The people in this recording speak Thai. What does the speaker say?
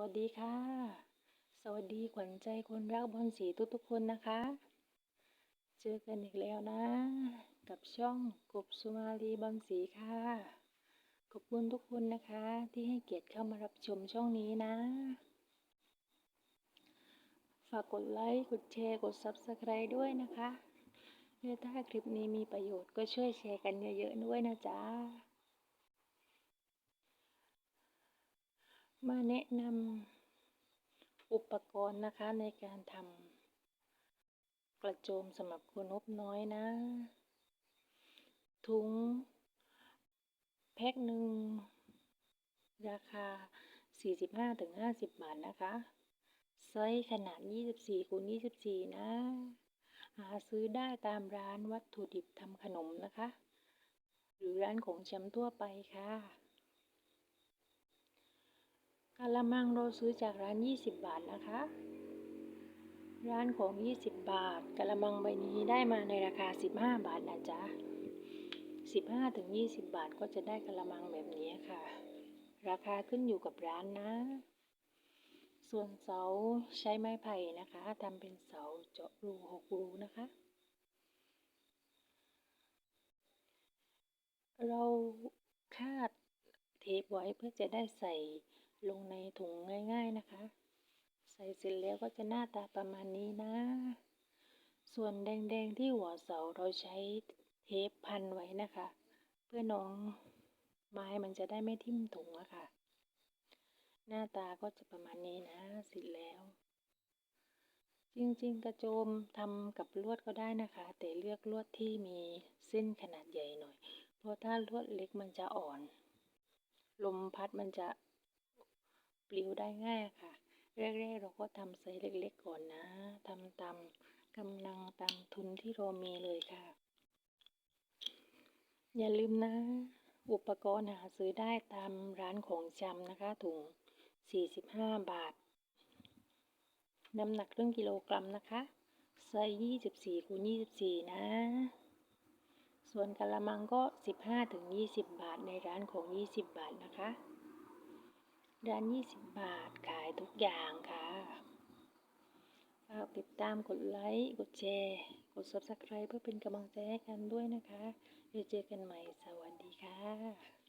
วัสดีค่ะ สวัสดีขวัญใจคนรักบอลสีทุกๆคนนะคะ เจอกันอีกแล้วนะ กับช่องกบสุมาลีบอลสีค่ะ ขอบคุณทุกคนนะคะ ที่ให้เกียรติเข้ามารับชมช่องนี้นะ ฝากกดไลค์ กดแชร์ กด Subscribe ด้วยนะคะและถ้าคลิปนี้มีประโยชน์ก็ช่วยแชร์กันเยอะๆด้วยนะจ๊ะ มาแนะนำอุปกรณ์นะคะในการทำกระโจมสำหรับคนนบน้อยนะ ถุงแพ็คหนึ่ง ราคา 45-50 บาทนะคะ ไซส์ขนาด 24คูณ24 นะ หาซื้อได้ตามร้านวัตถุดิบทำขนมนะคะ หรือร้านของชำทั่วไปค่ะ กะละมังเราซื้อจากร้าน 20 บาทนะคะ ร้านของ 20 บาทกะละมังใบนี้ได้มาในราคา 15 บาทนะจ๊ะ15ถึง20 บาทก็จะได้กะละมังแบบนี้ค่ะ ราคาขึ้นอยู่กับร้านนะ ส่วนเสาใช้ไม้ไผ่นะคะทำเป็นเสาเจาะรู6รูนะคะ เราคาดเทปไว้เพื่อจะได้ใส่ ลงในถุงง่าย ๆนะคะ ใส่เสร็จแล้วก็จะหน้าตาประมาณนี้นะ ส่วนแดงๆที่หัวเสาเราใช้เทปพันไว้นะคะ เพื่อน้องไม้มันจะได้ไม่ทิ่มถุงอะค่ะ หน้าตาก็จะประมาณนี้นะเสร็จแล้ว จริงๆ กระโจมทำกับลวดก็ได้นะคะ แต่เลือกลวดที่มีเส้นขนาดใหญ่หน่อย เพราะถ้าลวดเล็กมันจะอ่อน ลมพัดมันจะ ลิวได้ง่ายค่ะแรกๆเราก็ทำไซส์เล็กๆก่อนนะทำตามกำลังตามทุนที่เรามีเลยค่ะ อย่าลืมนะ อุปกรณ์หาซื้อได้ตามร้านของชำนะคะ ถุง 45 บาท น้ำหนักครึ่งกิโลกรัมนะคะไซส์24คูณ24 นะ ส่วนกะละมังก็ 15-20 บาทในร้านของ 20 บาทนะคะ ร้าน 20 บาทขายทุกอย่างค่ะ ฝากติดตามกดไลค์ กดแชร์ กด Subscribe เพื่อเป็นกำลังใจให้กันด้วยนะคะเดี๋ยวเจอกันใหม่ สวัสดีค่ะ